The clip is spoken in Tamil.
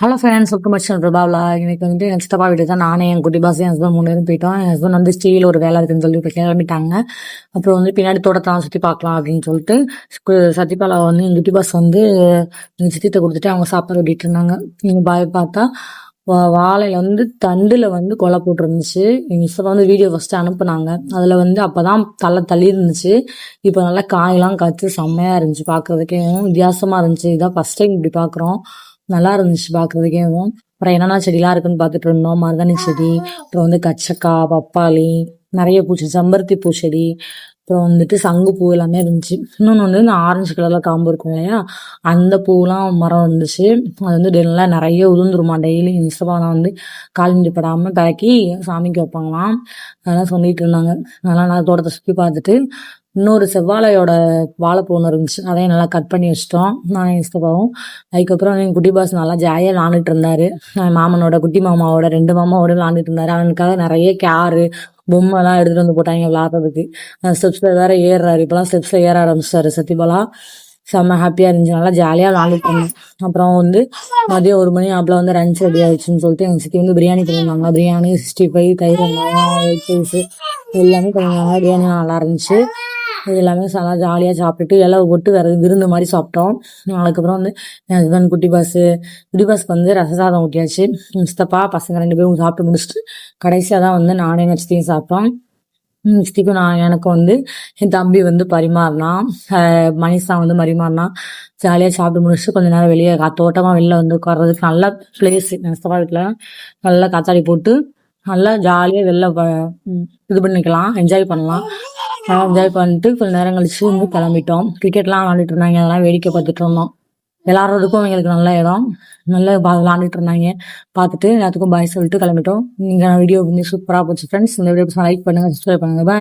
ஹலோ ஃப்ரெண்ட்ஸ் வெல்கம் மச்சன் பிரபாவ்லா எனக்கு வந்து என் சித்தப்பா வீடு தான் நானே என் குட்டி பாஸ் என் ஹஸ்பண்ட் மூணு பேரும் போயிட்டோம். என் ஹஸ்பண்ட் வந்து ஸ்டீல் ஒரு வேலை இருக்குன்னு சொல்லி இப்போ கிளம்பிட்டாங்க. அப்புறம் வந்து பின்னாடி தோட்டத்தான் சுற்றி பார்க்கலாம் அப்படின்னு சொல்லிட்டு சத்யபாலா வந்து எங்கள் குட்டி பாஸ் வந்து எங்கள் சித்தித்தை கொடுத்துட்டு அவங்க சாப்பாடு ஓட்டிட்டு இருந்தாங்க. எங்கள் பாய் பார்த்தா வா- வாழையில வந்து தண்டுல வந்து கொலை போட்டிருந்துச்சு. எங்கள் சித்தப்பா வந்து வீடியோ ஃபஸ்ட்டு அனுப்புனாங்க. அதில் வந்து அப்போ தான் தலை தள்ளி இருந்துச்சு இப்போ நல்லா காயெல்லாம் காய்ச்சி செம்மையாக இருந்துச்சு. பார்க்குறதுக்கே வித்தியாசமாக இருந்துச்சு. இதான் ஃபஸ்ட் டைம் இப்படி பார்க்குறோம். நல்லா இருந்துச்சு பார்க்குறதுக்கேவும் அப்புறம் என்னென்ன செடிலாம் இருக்குன்னு பார்த்துட்டு இருந்தோம். மருதாணி செடி அப்புறம் வந்து கச்சக்காய் பப்பாளி நிறைய பூச்சி செம்பருத்தி பூச்செடி அப்புறம் வந்துட்டு சங்குப்பூ எல்லாமே இருந்துச்சு. இன்னொன்று வந்து இந்த ஆரஞ்சு கலரில் காம்பு இருக்கும் இல்லையா? அந்த பூலாம் மரம் இருந்துச்சு. அது வந்து நல்லா நிறைய உதிர்ந்துருமா டெய்லி இசப்பாலாம் வந்து காலிஞ்சு படாமல் பிறக்கி சாமிக்கு வைப்பாங்களாம். அதெல்லாம் சொல்லிட்டு இருந்தாங்க. அதெல்லாம் நான் தோட்டத்தை சுற்றி பார்த்துட்டு இன்னொரு செவ்வாழையோட வாழைப்பூ ஒன்று இருந்துச்சு. அதையும் நல்லா கட் பண்ணி வச்சிட்டோம். நான் இஸ்தபாவும் அதுக்கப்புறம் என் குட்டி பாஸ் நல்லா ஜாலியாக விளாண்டுட்டு இருந்தாரு. என் மாமனோட குட்டி மாமாவோட ரெண்டு மாமாவோட விளாண்டுட்டு இருந்தாரு. அவனுக்காக நிறைய கேரு பொம்மைலாம் எடுத்துட்டு வந்து போட்டாங்க விளாட்றதுக்கு. ஸ்டெப்ஸில் வேற ஏறுறாரு. இப்போலாம் ஸ்டெப்ஸில் ஏற ஆரம்பிச்சிட்டாரு சத்யபாலா. செம்ம ஹாப்பியாக இருந்துச்சு. நல்லா ஜாலியாக விளாண்டுட்டு இருந்தேன். அப்புறம் வந்து மதியம் ஒரு மணி அப்பல வந்து ரன்ச் ரெடி ஆயிடுச்சுன்னு சொல்லிட்டு எங்கள் சித்தி வந்து பிரியாணி பண்ணியிருந்தாங்க பிரியாணி சிக்ஸ்டி ஃபைவ் தயிர் வெங்காயம் எக் பீஸு எல்லாமே பண்ணியிருந்தாங்க பிரியாணி நல்லா இருந்துச்சு. இது எல்லாமே நல்லா ஜாலியாக சாப்பிட்டுட்டு எல்லாம் ஒட்டு வேறு விருந்து மாதிரி சாப்பிட்டோம். அதுக்கப்புறம் வந்து என் ஹஸ்பண்ட் குட்டி பாஸு குட்டி பாஸ்க்கு வந்து ரச சாதம் ஊட்டியாச்சு. மிஸ்தப்பா பசங்க ரெண்டு பேரும் சாப்பிட்டு முடிச்சுட்டு கடைசியாக தான் வந்து நானே நச்சித்தையும் சாப்பிட்டோம். நெக்ஸ்ட்டுக்கு நான் எனக்கு வந்து என் தம்பி வந்து பரிமாறினான். மனிஷா வந்து பரிமாறினான். ஜாலியாக சாப்பிட்டு முடிச்சுட்டு கொஞ்ச நேரம் வெளியே காத்தோட்டமாக வெளில வந்து உட்கார்றதுக்கு நல்ல பிளேஸ் நெஸ்தப்பா வீட்டில் நல்லா காத்தாடி போட்டு நல்லா ஜாலியாக வெளில இது பண்ணிக்கலாம் என்ஜாய் பண்ணலாம். என்ஜாய் பண்ணிட்டு கொஞ்ச நேரம் கழிச்சு வந்து கிளம்பிட்டோம். கிரிக்கெட்லாம் விளாண்டுட்டு இருந்தாங்க. அதெல்லாம் வேடிக்கை பார்த்துட்டு இருந்தோம். விளாட்றதுக்கும் எங்களுக்கு நல்ல இடம். நல்லா விளாண்டுட்டு இருந்தாங்க. பார்த்துட்டு எல்லாத்துக்கும் பாய் சொல்லிட்டு கிளம்பிட்டோம். நீங்கள் வீடியோ வந்து சூப்பராக போச்சு. ஃப்ரெண்ட்ஸ் இந்த வீடியோ லைக் பண்ணுங்கள் சப்ஸ்கிரைப் பண்ணுங்கள் பாய்